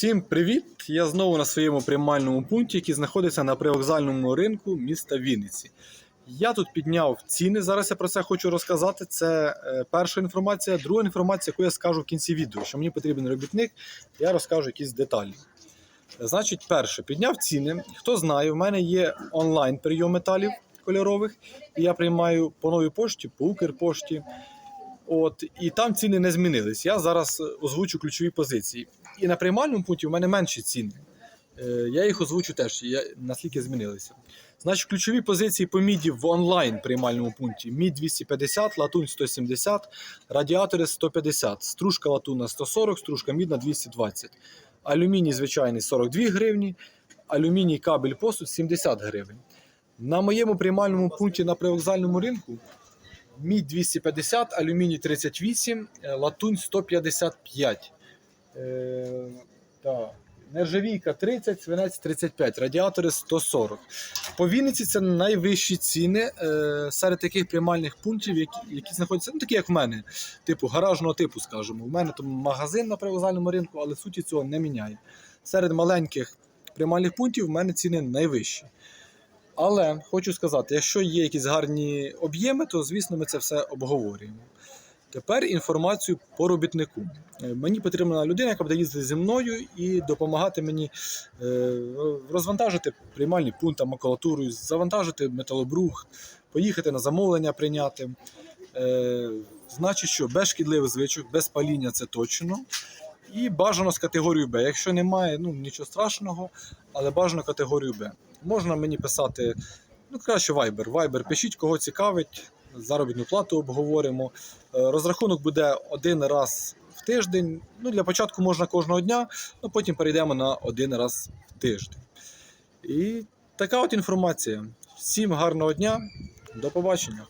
Всім привіт! Я знову на своєму приймальному пункті, який знаходиться на привокзальному ринку міста Вінниці. Я тут підняв ціни. Зараз я про це хочу розказати. Це е, перша інформація. Друга інформація, яку я скажу в кінці відео, що мені потрібен робітник, я розкажу якісь деталі. Значить, перше, підняв ціни. Хто знає, в мене є онлайн прийом металів кольорових, і я приймаю по новій пошті, по Укрпошті. От, і там ціни не змінились. Я зараз е, озвучу ключові позиції. І на приймальному пункті у мене менші ціни. Е, Я їх озвучу теж, я, наскільки змінилися. Значить, ключові позиції по міді в онлайн приймальному пункті: мід 250, латунь 170, радіатори 150, стружка латунна 140, стружка мідна 220. Алюміній звичайний 42 гривні, алюміній кабель посуд 70 гривень. На моєму приймальному пункті на привокзальному ринку мідь 250, алюміній 38, е, латунь 155. Е. Нержавійка 30, свинець 35, радіатори 140. По Вінниці це найвищі ціни е, серед таких приймальних пунктів, які, які знаходяться, ну такі як в мене, типу гаражного типу, скажімо. У мене там магазин на привокзальному ринку, але суті цього не міняє. Серед маленьких приймальних пунктів в мене ціни найвищі. Але хочу сказати, якщо є якісь гарні об'єми, то звісно ми це все обговорюємо. Тепер інформацію по робітнику. Е, Мені потрібна людина, яка буде їздити зі мною і допомагати мені е, розвантажити приймальні пункти, макулатуру, завантажити металобрух, поїхати на замовлення прийняти. Е, Значить, що без шкідливих звичок, без паління це точно. І бажано з категорією Б. Якщо немає, ну нічого страшного, але бажано категорію Б. Можна мені писати, ну краще Viber. Viber пишіть, кого цікавить, заробітну плату обговоримо. Е, Розрахунок буде один раз в тиждень. Ну, для початку можна кожного дня, ну потім перейдемо на один раз в тиждень. І така от інформація. Всім гарного дня, до побачення.